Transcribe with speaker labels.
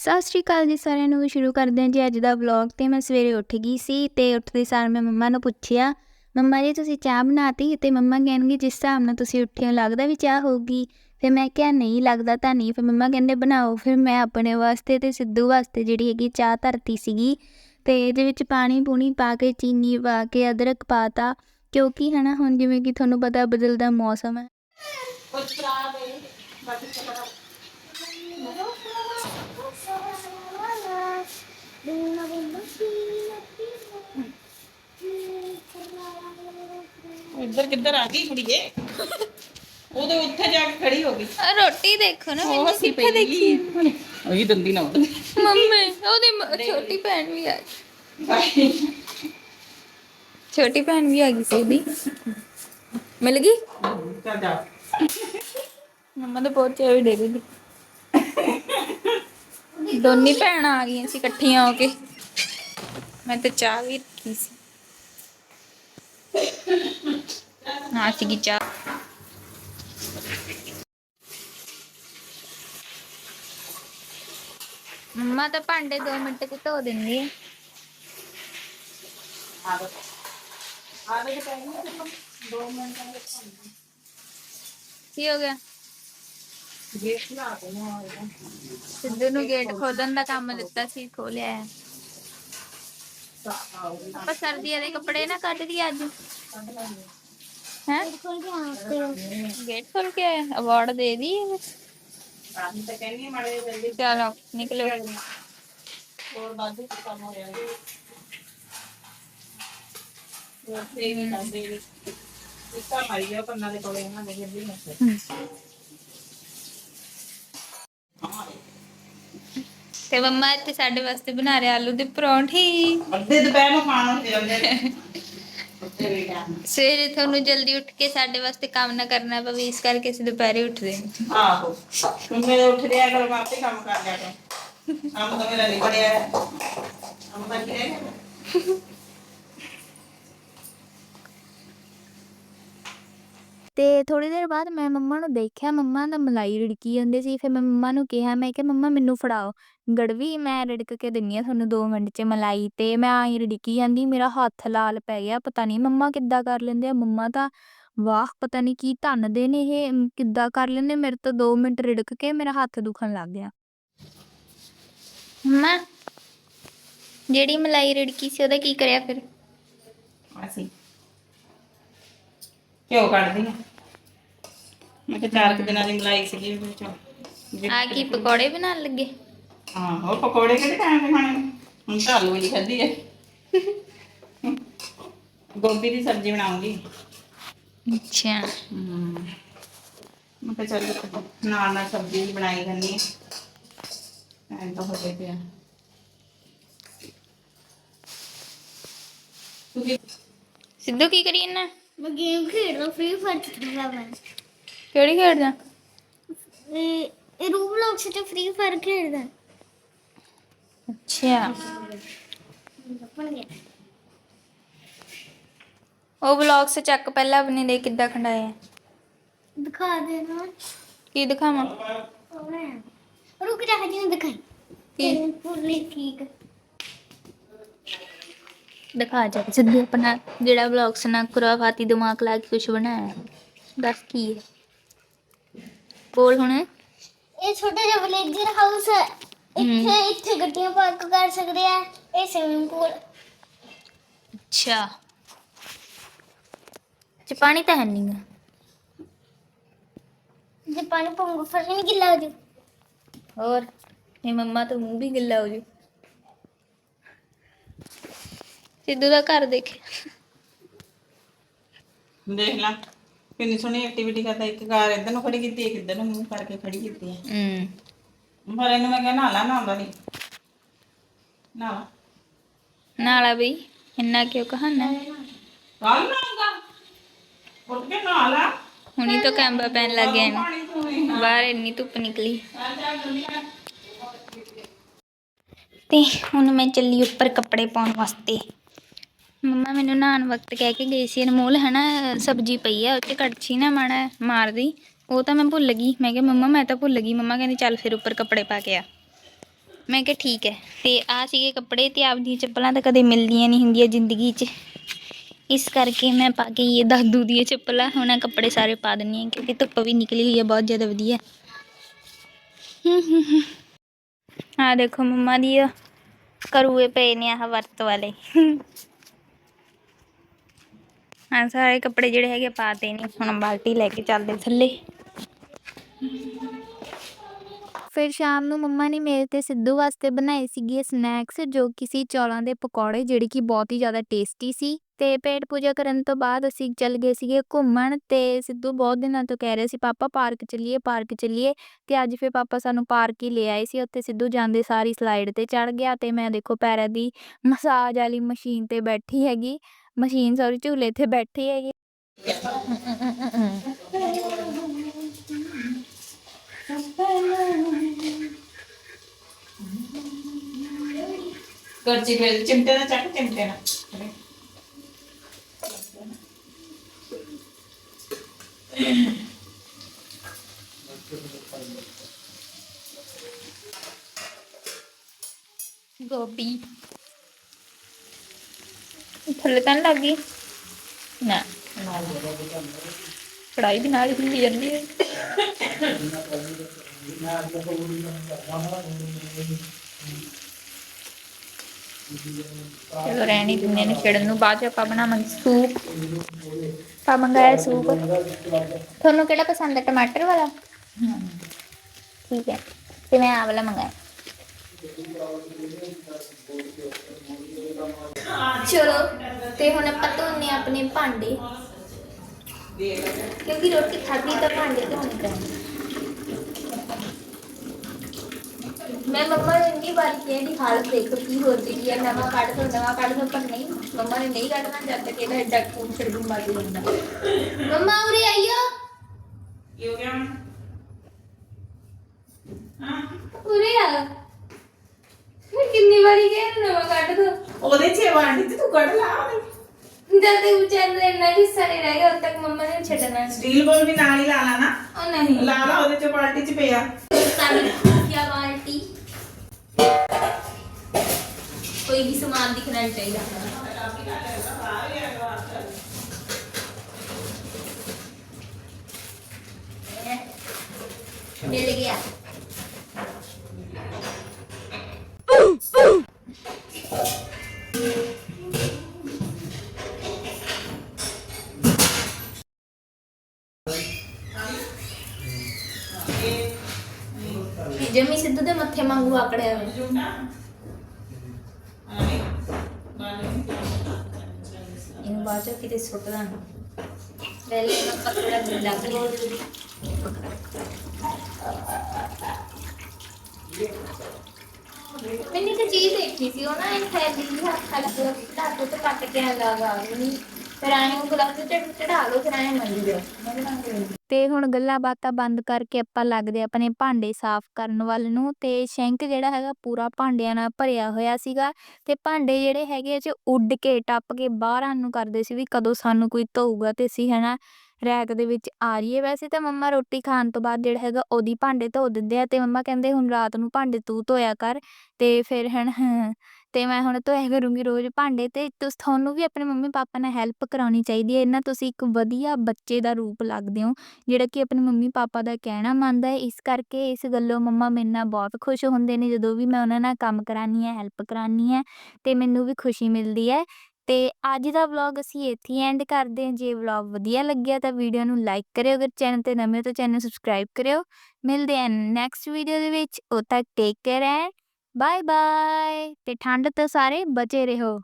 Speaker 1: ਸਤਿ ਸ਼੍ਰੀ ਅਕਾਲ ਜੀ ਸਾਰਿਆਂ ਨੂੰ, ਸ਼ੁਰੂ ਕਰਦੇ ਹਾਂ ਜੀ ਅੱਜ ਦਾ ਵਲੌਗ ਤੇ ਮੈਂ ਸਵੇਰੇ ਉੱਠ ਗਈ ਸੀ ਤੇ ਉੱਠਦੇ ਸਾਰ ਮੈਂ ਮੰਮਾ ਨੂੰ ਪੁੱਛਿਆ, ਮੰਮਾ ਜੀ, ਤੁਸੀਂ ਚਾਹ ਬਣਾਤੀ? ਤੇ ਮੰਮਾ ਕਹਿਣਗੇ, ਜਿਸ ਹਿਸਾਬ ਨਾਲ ਤੁਸੀਂ ਉੱਠੇ ਹੋ ਲੱਗਦਾ ਵੀ ਚਾਹ ਹੋਊਗੀ। ਫਿਰ ਮੈਂ ਕਿਹਾ, ਨਹੀਂ, ਲੱਗਦਾ ਤਾਂ ਨਹੀਂ। ਫਿਰ ਮੰਮਾ ਕਹਿੰਦੇ, ਬਣਾਓ। ਫਿਰ ਮੈਂ ਆਪਣੇ ਵਾਸਤੇ ਤੇ ਸਿੱਧੂ ਵਾਸਤੇ ਜਿਹੜੀ ਹੈਗੀ ਚਾਹ ਧਰਤੀ ਸੀਗੀ ਤੇ ਇਹਦੇ ਵਿੱਚ ਪਾਣੀ ਪੂਣੀ ਪਾ ਕੇ, ਚੀਨੀ ਪਾ ਕੇ, ਅਦਰਕ ਪਾਤਾ। ਕਿਉਂਕਿ ਹਨਾ, ਹੁਣ ਜਿਵੇਂ ਕਿ ਤੁਹਾਨੂੰ ਪਤਾ, ਬਦਲਦਾ ਮੌਸਮ ਹੈ।
Speaker 2: ਇੱਧਰ ਕਿੱਧਰ ਆ ਗਈ ਕੁੜੀਏ ਉਹਦੇ ਉੱਥੇ ਜਾ ਕੇ ਖੜੀ ਹੋ ਗਈ
Speaker 1: ਰੋਟੀ ਦੇਖੋ ਨਾ
Speaker 2: ਉਹ ਅਸੀਂ ਪਈ ਦੇਖੀ ਉਹੀ ਦੰਦੀ ਨਾ ਉੱਡ
Speaker 1: ਮੰਮੀ ਉਹਦੀ ਛੋਟੀ ਭੈਣ ਵੀ ਆ ਗਈ ਛੋਟੀ ਭੈਣ ਵੀ ਆ ਗਈ ਸੀ ਉਹਦੀ ਮਿਲ ਗਈ
Speaker 2: ਚੱਲ ਜਾ
Speaker 1: ਮੰਮਾ ਤਾਂ ਪਹੁੰਚਿਆ ਵੀ ਡੇਲੀ ਦੀ ਦੋਨੀ ਭੈਣਾਂ ਆ ਗਈਆਂ ਸੀ ਇਕੱਠੀਆਂ ਹੋ ਕੇ। ਮੈਂ ਤਾਂ ਚਾਹ ਵੀ ਰੱਖੀ ਸੀ। ਹਾਂ ਸੀਗੀ ਚਾਹ। ਮੰਮਾ ਤਾਂ ਭਾਂਡੇ 2 ਮਿੰਟ ਚ ਧੋ ਦਿੰਦੀ ਹੈ
Speaker 2: ਆ। ਗਏ ਆ ਗਏ ਪੈਣੀ ਦੋ ਮਿੰਟ
Speaker 1: ਕੀ ਹੋ ਗਿਆ?
Speaker 2: ਗੇਟ ਲਾ ਦੇ ਨਾ
Speaker 1: ਸਿੱਧੂ ਨੂੰ ਗੇਟ ਖੋਲਣ ਦਾ ਕੰਮ ਦਿੱਤਾ ਸੀ ਖੋਲਿਆ ਹੈ ਆਪਾਂ ਸਰਦੀਆਂ ਦੇ ਕੱਪੜੇ ਨਾ ਕੱਢ ਲਈ ਅੱਜ। ਹੈ? ਗੇਟ ਖੋਲ ਕੇ ਅਵਾਰਡ ਦੇ ਦੀ
Speaker 2: ਤਾਂ ਕਹਿੰਦੀ ਮਾੜੇ ਜਲਦੀ
Speaker 1: ਚਲੋ ਨਿਕਲੋ।
Speaker 2: ਹੋਰ ਬਾਅਦ ਵਿੱਚ ਕੰਮ ਹੋ ਜਾਏਗਾ ਹੋਰ ਤੇ ਵੀ ਕਰਦੇ ਵੀ ਇੱਕਾ ਮਾਰੀ ਆ ਪੰਨਾ ਦੇ ਕੋਲੇ ਇਹਨਾਂ ਦੇ ਜਲਦੀ ਨਾ
Speaker 1: ਤੇ ਮੰਮਾ ਇੱਥੇ ਸਾਡੇ ਵਾਸਤੇ ਬਣਾ ਰਹੇ ਆਲੂ ਦੇ ਪਰੌਂਠੇ।
Speaker 2: ਅੱਧੇ ਦੁਪਹਿਰ ਨੂੰ ਖਾਣ ਵੀ ਟਾਈਮ
Speaker 1: ਸਵੇਰੇ ਤੁਹਾਨੂੰ ਜਲਦੀ ਉੱਠ ਕੇ ਸਾਡੇ ਵਾਸਤੇ ਕੰਮ ਨਾ ਕਰਨਾ ਪਵੇ ਇਸ ਕਰਕੇ ਅਸੀਂ ਦੁਪਹਿਰੇ ਉੱਠਦੇ ਹਾਂ।
Speaker 2: ਆਹੋ। ਮੇਰੇ ਉੱਠ ਰਿਹਾ ਕਰ ਮੈਂ ਆਪੇ ਕੰਮ ਕਰ ਲਿਆ ਕਰ। ਕੰਮ ਤਾਂ ਮੇਰਾ ਹੈ। ਕੰਮ ਤਾਂ ਕੀ ਰਹਿ ਗਿਆ
Speaker 1: ਤੇ ਥੋੜੀ ਦੇਰ ਬਾਅਦ ਮੈਂ ਮੰਮਾ ਨੂੰ ਦੇਖਿਆ ਮੰਮਾ ਦਾ ਮਲਾਈ ਰਿੜਕੀ ਜਾਂਦੇ ਸੀ ਫਿਰ ਮੈਂ ਮੰਮਾ ਨੂੰ ਕਿਹਾ ਮੈਂ ਕਿਹਾ ਮੰਮਾ ਮੈਨੂੰ ਫੜਾਓ ਗੜਵੀ ਮੈਂ ਰਿੜਕ ਕੇ ਦਿੰਨੀ ਆ ਤੁਹਾਨੂੰ 2 ਮਿੰਟ 'ਚ ਮਲਾਈ ਤੇ ਮੈਂ ਆਈ ਰਿੜਕੀ ਜਾਂਦੀ ਮੇਰਾ ਹੱਥ ਲਾਲ ਪੈ ਗਿਆ ਪਤਾ ਨਹੀਂ ਮੰਮਾ ਕਿੱਦਾਂ ਕਰ ਲੈਂਦੇ ਆ ਮੰਮਾ ਤਾਂ ਵਾਹ ਪਤਾ ਨਹੀਂ ਕੀ ਧੰਨ ਦੇ ਨੇ ਇਹ ਕਿੱਦਾਂ ਕਰ ਲੈਂਦੇ ਮੇਰੇ ਤੋਂ 2 ਮਿੰਟ ਰਿੜਕ ਕੇ ਮੇਰਾ ਹੱਥ ਦੁਖਣ ਲੱਗ ਗਿਆ। ਮੰਮਾ ਜਿਹੜੀ ਮਲਾਈ ਰਿੜਕੀ ਸੀ ਉਹਦਾ ਕੀ ਕਰਿਆ ਫਿਰ?
Speaker 2: ਅਸੀਂ ਕਿਉਂ ਕੱਢਦੀ ਆ ਮੈਂ ਕਿ ਚਾਰ ਕੁ ਦਿਨਾਂ ਦੀ ਮਲਾਈ ਸੀਗੀ ਉਹਦੇ ਵਿੱਚੋਂ।
Speaker 1: ਆ ਕੀ ਪਕੌੜੇ ਬਣਾਉਣ ਲੱਗੇ?
Speaker 2: ਹਾਂ ਹੋਰ ਪਕੌੜੇ ਕਿਹੜੇ ਟਾਈਮ ਦੇ ਖਾਣੇ? ਨੇ? ਹੁਣ ਤਾਂ ਆਲੂ ਵਾਲੀ ਖਾਧੀ ਹੈ ਗੋਭੀ ਦੀ ਸਬਜ਼ੀ ਬਣਾਉਂਗੀ।
Speaker 1: ਅੱਛਾ।
Speaker 2: ਮੈਂ ਕਿਹਾ ਚੱਲ ਨਾਲ ਨਾਲ ਸਬਜ਼ੀ ਵੀ ਬਣਾਈ ਕਰਨੀ ਐਂ ਤਾਂ ਹੋ ਗਿਆ ਪਿਆ। ਤੂੰ ਕੀ
Speaker 1: ਸਿੱਧੂ ਕੀ ਕਰੀ ਨਾ
Speaker 3: ਮੈਂ ਗੇਮ ਖੇਡਦਾ ਫ੍ਰੀ ਫਾਇਰ ਖੇਡਦਾ ਮੈਂ।
Speaker 1: ਕਿਹੜੀ ਖੇਡਦਾ?
Speaker 3: ਇਹ ਇਹ ਰੂਬਲੌਕਸ ਤੇ ਫ੍ਰੀ ਫਾਇਰ ਖੇਡਦਾ।
Speaker 1: ਅੱਛਾ। ਉਹ ਵਲੌਗਸ ਚੱਕ ਪਹਿਲਾਂ ਆਪਣੇ ਦੇ ਕਿੱਦਾਂ ਖੰਡਾਇਆ?
Speaker 3: ਦਿਖਾ ਦੇ ਨਾ।
Speaker 1: ਕੀ ਦਿਖਾਵਾਂ?
Speaker 3: ਰੁਕ ਜਾ ਹਜੇ ਨਹੀਂ ਦਿਖਾਈ।
Speaker 1: ਕੀ?
Speaker 3: ਪੂਰੀ ਠੀਕ।
Speaker 1: ਦਿਖਾ ਜਾ ਸਿੱਧੂ ਆਪਣਾ ਜਿਹੜਾ ਵਲੌਗਸ ਨਾ ਖੁਰਾਫਾਤੀ ਦਿਮਾਗ ਲਾ ਕੇ ਕੁਝ ਬਣਾਇਆ। ਦੱਸ ਕੀ ਹੈ? ਬੋਲ ਹੁਣ
Speaker 3: ਇਹ ਛੋਟਾ ਜਿਹਾ ਵਿਲੇਜਰ ਹਾਊਸ ਹੈ ਇੱਥੇ ਇੱਥੇ ਗੱਡੀਆਂ ਪਾਰਕ ਕਰ ਸਕਦੇ ਆ ਇਹ ਸਵਿਮਿੰਗ ਪੂਲ
Speaker 1: ਅੱਛਾ ਚ ਪਾਣੀ ਤਾਂ ਹੈ ਨਹੀਂ ਗਾ।
Speaker 3: ਜੇ ਪਾਣੀ ਪਾਉਂਗਾ ਫਿਰ ਨਹੀਂ ਗਿੱਲਾ ਹੋ ਜੂ
Speaker 1: ਹੋਰ ਇਹ ਮੰਮਾ ਤਾਂ ਮੂੰਹ ਵੀ ਗਿੱਲਾ ਹੋ ਜੂ ਸਿੱਧੂ ਦਾ ਘਰ ਦੇਖੇ
Speaker 2: ਦੇਖ ਲਾ ਕਿੰਨੀ ਸੋਹਣੀ ਐਕਟੀਵਿਟੀ ਕਰਦਾ ਇੱਕ ਕਾਰ ਇੱਧਰ ਨੂੰ ਖੜੀ ਕੀਤੀ ਇੱਕ ਇੱਧਰ ਨੂੰ ਮੂੰਹ ਕਰਕੇ ਖੜੀ ਕੀਤੀ ਹੈ
Speaker 1: ਹੂੰ।
Speaker 2: ਪਰ ਇਹਨੂੰ ਮੈਂ ਕਿਹਾ ਨਾਲਾ ਨਾ ਆਉਂਦਾ ਨਹੀਂ ਨਾਲਾ
Speaker 1: ਨਾਲਾ ਬਈ ਇੰਨਾ ਕਿਉਂ ਕਹਾਣਾ
Speaker 2: ਕੱਲ ਨਾ ਆਉਂਦਾ ਉੱਠ ਕੇ ਨਾਲਾ
Speaker 1: ਹੁਣੀ ਤਾਂ ਕੈਂਬਾ ਪੈਣ ਲੱਗ ਗਿਆ ਇਹਨੂੰ। ਬਾਹਰ ਇੰਨੀ ਧੁੱਪ ਨਿਕਲੀ। ਤੇ ਹੁਣ ਮੈਂ ਚੱਲੀ ਉੱਪਰ ਕੱਪੜੇ ਪਾਉਣ ਵਾਸਤੇ। ਮੰਮਾ ਮੈਨੂੰ ਨਹਾਉਣ ਵਕਤ ਕਹਿ ਕੇ ਗਈ ਸੀ ਅਨਮੋਲ ਹਨਾ, ਸਬਜ਼ੀ ਪਈ ਆ, ਉਹ ਕੜਛੀ ਨਾ ਮਾੜਾ ਮਾਰਦੀ, ਉਹ ਤਾਂ ਮੈਂ ਭੁੱਲ ਗਈ, ਮੈਂ ਕਿਹਾ ਮੰਮਾ ਮੈਂ ਤਾਂ ਭੁੱਲ ਗਈ, ਮੰਮਾ ਕਹਿੰਦੀ ਚੱਲ ਫਿਰ ਉੱਪਰ ਕੱਪੜੇ ਪਾ ਕੇ ਆ। ਮੈਂ ਕਿਹਾ ਠੀਕ ਹੈ, ਤੇ ਆ ਸੀਗੇ ਕੱਪੜੇ, ਤੇ ਆਪਦੀਆਂ ਚੱਪਲਾਂ ਤਾਂ ਕਦੇ ਮਿਲਦੀਆਂ ਨਹੀਂ ਹੁੰਦੀਆਂ ਜ਼ਿੰਦਗੀ 'ਚ। ਇਸ ਕਰਕੇ ਮੈਂ ਪਾ ਕੇ ਇਹ ਦਾਦੂ ਦੀਆਂ ਚੱਪਲਾਂ, ਹੁਣ ਕੱਪੜੇ ਸਾਰੇ ਪਾ ਦਿੰਨੀ ਆ ਕਿਉਂਕਿ ਧੁੱਪ ਵੀ ਨਿਕਲੀ ਹੋਈ ਹੈ ਬਹੁਤ ਜ਼ਿਆਦਾ ਵਧੀਆ। ਆ ਦੇਖੋ ਮੰਮਾ ਦੀ ਆ ਕਰੂਏ ਪਏ ਨੇ ਆਹ ਵਰਤ ਵਾਲੇ। ਹਾਂ, ਸਾਰੇ ਕੱਪੜੇ ਜਿਹੜੇ ਹੈਗੇ ਪਾਤੇ ਨੇ ਹੁਣ ਬਾਲਟੀ ਲੈ ਕੇ ਚੱਲਦੇ ਥੱਲੇ। ਫਿਰ ਸ਼ਾਮ ਨੂੰ ਮੰਮਾ ਨੇ ਮੇਰੇ ਤੇ ਸਿੱਧੂ ਵਾਸਤੇ ਬਣਾਏ ਸੀਗੇ ਸਨੈਕਸ ਜੋ ਕਿ ਸੀ ਚੌਲਾਂ ਦੇ ਪਕੌੜੇ, ਜਿਹੜੇ ਕਿ ਬਹੁਤ ਹੀ ਜ਼ਿਆਦਾ ਟੇਸਟੀ ਸੀ। ਤੇ ਪੇਟ ਪੂਜਾ ਕਰਨ ਤੋਂ ਬਾਅਦ ਅਸੀਂ ਚੱਲ ਗਏ ਸੀਗੇ ਘੁੰਮਣ ਤੇ ਸਿੱਧੂ ਬਹੁਤ ਦਿਨਾਂ ਤੋਂ ਕਹਿ ਰਿਹਾ ਸੀ, ਪਾਪਾ, ਪਾਰਕ ਚੱਲੀਏ ਪਾਰਕ ਚੱਲੀਏ। ਤੇ ਅੱਜ ਫਿਰ ਪਾਪਾ ਸਾਨੂੰ ਪਾਰਕ ਹੀ ਲੈ ਆਏ ਸੀ। ਉੱਥੇ ਸਿੱਧੂ ਜਾਂਦੇ ਸਾਰੀ ਸਲਾਈਡ ਤੇ ਚੜ ਗਿਆ ਤੇ ਮੈਂ ਦੇਖੋ ਪੈਰਾਂ ਦੀ ਮਸਾਜ ਵਾਲੀ ਮਸ਼ੀਨ ਤੇ ਬੈਠੀ ਹੈਗੀ। ਮਸ਼ੀਨ ਸੌਰੀ ਝੂਲੇ ਤੇ ਬੈਠੀ ਹੈਗੀ।
Speaker 2: ਕਰਚੀ ਫੇਰ ਚਿਮਟੇ ਨਾਲ ਚੱਕ ਚਿਮਟੇ ਨਾਲ।
Speaker 1: ਗੋਭੀ। ਥੱਲੇ ਤਾਂ ਨੀ ਲੱਗ ਗਈ। ਨਾ। ਕੜਾਈ ਵੀ ਨਾਲ ਹੀ ਹੁੰਦੀ ਜਾਂਦੀ ਹੈ। ਚਲੋ ਰਹਿਣੀ ਦਿੰਦੇ ਨੇ ਛਿੜਨ ਨੂੰ। ਬਾਅਦ ਚ ਆਪਾਂ ਬਣਾਵਾਂਗੇ ਸੂਪ। ਪਾ ਮੰਗਾਇਆ ਸੂਪ। ਤੁਹਾਨੂੰ ਕਿਹੜਾ ਪਸੰਦ ਹੈ ਟਮਾਟਰ ਵਾਲਾ? ਠੀਕ ਹੈ। ਤੇ ਮੈਂ ਆਹ ਵਾਲਾ ਮੰਗਾਇਆ। ਚਲੋ। ਤੇ ਹੁਣ ਆਪਾਂ ਧੋਨੇ ਆਪਣੇ ਭਾਂਡੇ। ਕਿਉਂਕਿ ਰੋਟੀ ਖਾਧੀ ਤਾਂ ਭਾਂਡੇ ਧੋਣੇ ਪੈਣੇ। ਮੈਂ ਮੰਮਾ ਨੂੰ ਇੰਨੀ ਵਾਰ ਕਿਹਾ ਦੀ ਹਾਲਤ ਦੇਖੋ ਕੀ ਹੋ ਰਹੀ ਹੈ ਨਵਾਂ ਕੱਢ ਦੋ ਨਵਾਂ ਕੱਢ ਦੋ ਪਰ ਨਹੀਂ ਮੰਮਾ ਨੇ ਨਹੀਂ ਕੱਢਣਾ ਜਦ ਤੱਕ ਇਹਦਾ ਐਡਾ ਖੂਨ ਛੜੂ ਮਾਰ ਦਿੰਦਾ ਮੰਮਾ ਉਰੇ ਆਈਓ।
Speaker 2: ਕੀ ਹੋ ਗਿਆ? ਹੁਣ? ਹਾਂ।
Speaker 1: ਉਰੇ ਆ। ਮੈਂ ਕਿੰਨੀ ਵਾਰੀ ਕਿਹਾ ਨਵਾਂ ਕੱਢ ਦੋ?
Speaker 2: ਉਹਦੇ ਚ ਵਾਂਡੀ ਤੇ ਤੂੰ ਕੱਢ ਲਾ ਉਹਦੇ।
Speaker 1: ਜਦ ਤੱਕ ਵਿਚਾਰੇ ਇੰਨਾ ਹਿੱਸਾ ਨਹੀਂ ਰਹਿ ਗਿਆ ਉਦ ਤੱਕ ਮੰਮਾ ਨੇ ਛੱਡਣਾ ਨਹੀਂ।
Speaker 2: ਸਟੀਲ ਬੋਲ ਵੀ ਨਾਲ ਹੀ ਲਾ ਲਾ ਨਾ।
Speaker 1: ਉਹ ਨਹੀਂ।
Speaker 2: ਲਾ ਲਾ ਉਹਦੇ ਚ ਬਾਲਟੀ ਚ ਪਿਆ।
Speaker 1: ਸਾਡੀ ਕਿਆ ਬਾਲਟੀ। ਕੋਈ ਵੀ ਸਮਾਨ ਦਿਖਣਾ ਨਹੀਂ ਚਾਹੀਦਾ। ਮਿਲ క్షేమంగా అక్కడే నేను బాజోకి తీసుకుంటున్నాను వెళ్ళిన పక్కన డబ్బులు मैंने तो चीज़ देखी थी ना इन फैमिली हाथ खड़ा तो पट के अलग आ गई ਇੱਕ ਕੇ ਫਿਰ ਆਏ ਉਹ ਗਲਾਸ ਤੇ ਚੜਾ ਲਓ, ਫਿਰ ਆਏ ਮੰਨ ਲਿਓ। ਤੇ ਹੁਣ ਗੱਲਾਂ ਬਾਤਾਂ ਬੰਦ ਕਰਕੇ ਆਪਾਂ ਲੱਗਦੇ ਆਪਣੇ ਭਾਂਡੇ ਸਾਫ਼ ਕਰਨ ਵੱਲ ਨੂੰ ਤੇ ਸ਼ੈਂਕ ਜਿਹੜਾ ਹੈਗਾ ਪੂਰਾ ਭਾਂਡਿਆਂ ਨਾਲ ਭਰਿਆ ਹੋਇਆ ਸੀਗਾ ਤੇ ਭਾਂਡੇ ਜਿਹੜੇ ਹੈਗੇ ਆ ਚ ਉੱਡ ਕੇ ਟੱਪ ਕੇ ਬਾਹਰਾਂ ਨੂੰ ਕਰਦੇ ਸੀ ਵੀ ਕਦੋਂ ਸਾਨੂੰ ਕੋਈ ਧੋਊਗਾ ਤੇ ਅਸੀਂ ਹਨਾ ਰੈਕ ਦੇ ਵਿੱਚ ਆ ਰਹੀ ਹੈ ਵੈਸੇ ਤਾਂ ਮੰਮਾ ਰੋਟੀ ਖਾਣ ਤੋਂ ਬਾਅਦ ਜਿਹੜਾ ਹੈਗਾ ਉਹਦੀ ਭਾਂਡੇ ਧੋ ਦਿੰਦੇ ਆ ਤੇ ਮੰਮਾ ਕਹਿੰਦੇ ਹੁਣ ਰਾਤ ਨੂੰ ਭਾਂਡੇ ਤੂੰ ਧੋਇਆ ਕਰ ਤੇ ਫਿਰ ਹਨ ਤੇ ਮੈਂ ਹੁਣ ਤੋਂ ਇਹ ਕਰੂੰਗੀ ਰੋਜ਼ ਭਾਂਡੇ ਤੇ ਤੁਸੀਂ, ਤੁਹਾਨੂੰ ਵੀ ਆਪਣੇ ਮੰਮੀ ਪਾਪਾ ਨਾਲ ਹੈਲਪ ਕਰਾਉਣੀ ਚਾਹੀਦੀ ਹੈ। ਇਹਨਾਂ ਤੁਸੀਂ ਇੱਕ ਵਧੀਆ ਬੱਚੇ ਦਾ ਰੂਪ ਲੱਗਦੇ ਹੋ, ਜਿਹੜਾ ਕਿ ਆਪਣੇ ਮੰਮੀ ਪਾਪਾ ਦਾ ਕਹਿਣਾ ਮੰਨਦਾ ਹੈ। ਇਸ ਕਰਕੇ ਇਸ ਗੱਲੋਂ ਮੰਮਾ ਮੇਰੇ ਨਾਲ ਬਹੁਤ ਖੁਸ਼ ਹੁੰਦੇ ਨੇ। ਜਦੋਂ ਵੀ ਮੈਂ ਉਹਨਾਂ ਨਾਲ ਕੰਮ ਕਰਾਨੀ ਹੈ ਹੈਲਪ ਕਰਾਨੀ ਹੈ, ਤੇ ਮੈਨੂੰ ਵੀ ਖੁਸ਼ੀ ਮਿਲਦੀ ਹੈ। ਤੇ ਅੱਜ ਦਾ ਵਲੌਗ ਅਸੀਂ ਇੱਥੇ ਐਂਡ ਕਰਦੇ ਹਾਂ। ਜੇ ਵਲੌਗ ਵਧੀਆ ਲੱਗਿਆ ਤਾਂ ਵੀਡੀਓ ਨੂੰ ਲਾਈਕ ਕਰਿਓ। ਅਗਰ ਚੈਨਲ ਤੇ ਨਵੇਂ ਹੋ ਤਾਂ ਚੈਨਲ ਸਬਸਕ੍ਰਾਈਬ ਕਰਿਓ। ਮਿਲਦੇ ਹਾਂ ਨੈਕਸਟ ਵੀਡੀਓ ਦੇ ਵਿੱਚ। ਉਦੋਂ ਤੱਕ take care and bye bye ਤੇ ਠੰਡ ਤੋਂ ਸਾਰੇ ਬਚੇ ਰਹੋ।